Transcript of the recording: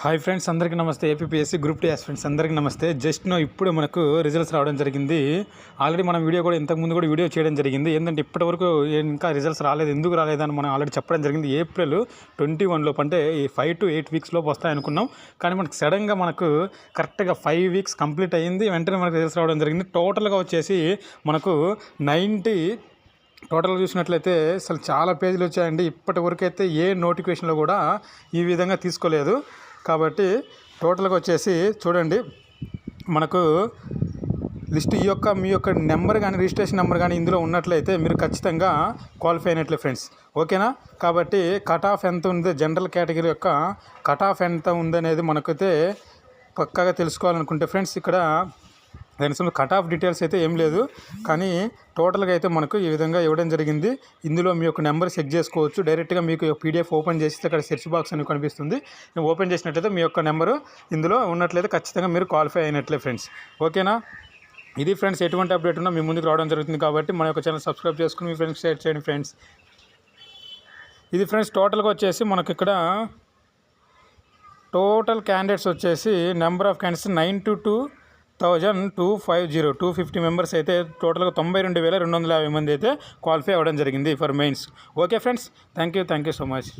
Hi friends అందరికీ నమస్తే. APSC group tea friends అందరికీ నమస్తే. జస్ట్ నో ఇప్పుడు మనకు రిజల్ట్స్ రావడం జరిగింది. ఆల్రెడీ మనం వీడియో కూడా ఇంతకుముందు కూడా వీడియో చేయడం జరిగింది. ఏంటంటే ఇప్పటివరకు ఇంకా రిజల్ట్స్ రాలేదు ఎందుకు రాలేదని మనం ఆల్రెడీ చెప్పడం జరిగింది. ఏప్రిల్ ట్వంటీ వన్లోపు అంటే ఈ ఫైవ్ టు ఎయిట్ వీక్స్లోపు వస్తాయనుకున్నాం కానీ మనకు సడన్గా మనకు కరెక్ట్గా ఫైవ్ వీక్స్ కంప్లీట్ అయ్యింది. వెంటనే మనకు రిజల్ట్స్ రావడం జరిగింది. టోటల్గా వచ్చేసి మనకు నైంటీ టోటల్గా చూసినట్లయితే అసలు చాలా పేజీలు వచ్చాయండి. ఇప్పటి వరకు అయితే ఏ నోటిఫికేషన్లో కూడా ఈ విధంగా తీసుకోలేదు. కాబట్టి టోటల్గా వచ్చేసి చూడండి మనకు లిస్ట్ ఈ యొక్క మీ యొక్క నెంబర్ కానీ రిజిస్ట్రేషన్ నెంబర్ కానీ ఇందులో ఉన్నట్లయితే మీరు ఖచ్చితంగా క్వాలిఫై అయినట్లే ఫ్రెండ్స్. ఓకేనా? కాబట్టి కట్ ఆఫ్ ఎంత ఉంది జనరల్ కేటగిరీ యొక్క కట్ ఆఫ్ ఎంత ఉందనేది మనకైతే పక్కాగా తెలుసుకోవాలనుకుంటే ఫ్రెండ్స్ ఇక్కడ దాని కట్ ఆఫ్ డీటెయిల్స్ అయితే ఏం లేదు. కానీ టోటల్గా అయితే మనకు ఈ విధంగా ఇవ్వడం జరిగింది. ఇందులో మీ యొక్క నెంబర్ చెక్ చేసుకోవచ్చు. డైరెక్ట్గా మీకు పీడిఎఫ్ ఓపెన్ చేసి అక్కడ సెర్చ్ బాక్స్ అని కనిపిస్తుంది. ఓపెన్ చేసినట్లయితే మీ యొక్క నెంబరు ఇందులో ఉన్నట్లయితే ఖచ్చితంగా మీరు క్వాలిఫై అయినట్లే ఫ్రెండ్స్ ఓకేనా ఇది ఫ్రెండ్స్ ఎటువంటి అప్డేట్ ఉన్నా మీ ముందుకు రావడం జరుగుతుంది కాబట్టి మన యొక్క ఛానల్ సబ్స్క్రైబ్ చేసుకుని మీ ఫ్రెండ్స్ షేర్ చేయండి ఫ్రెండ్స్ ఇది ఫ్రెండ్స్ టోటల్గా వచ్చేసి మనకి ఇక్కడ టోటల్ క్యాండిడేట్స్ వచ్చేసి number of candidates nine two two thousand two five zero two fifty members అయితే టోటల్గా తొంభై రెండు వేల రెండు వందల యాభై మంది అయితే క్వాలిఫై అవ్వడం జరిగింది for mains. Okay friends thank you thank you so much.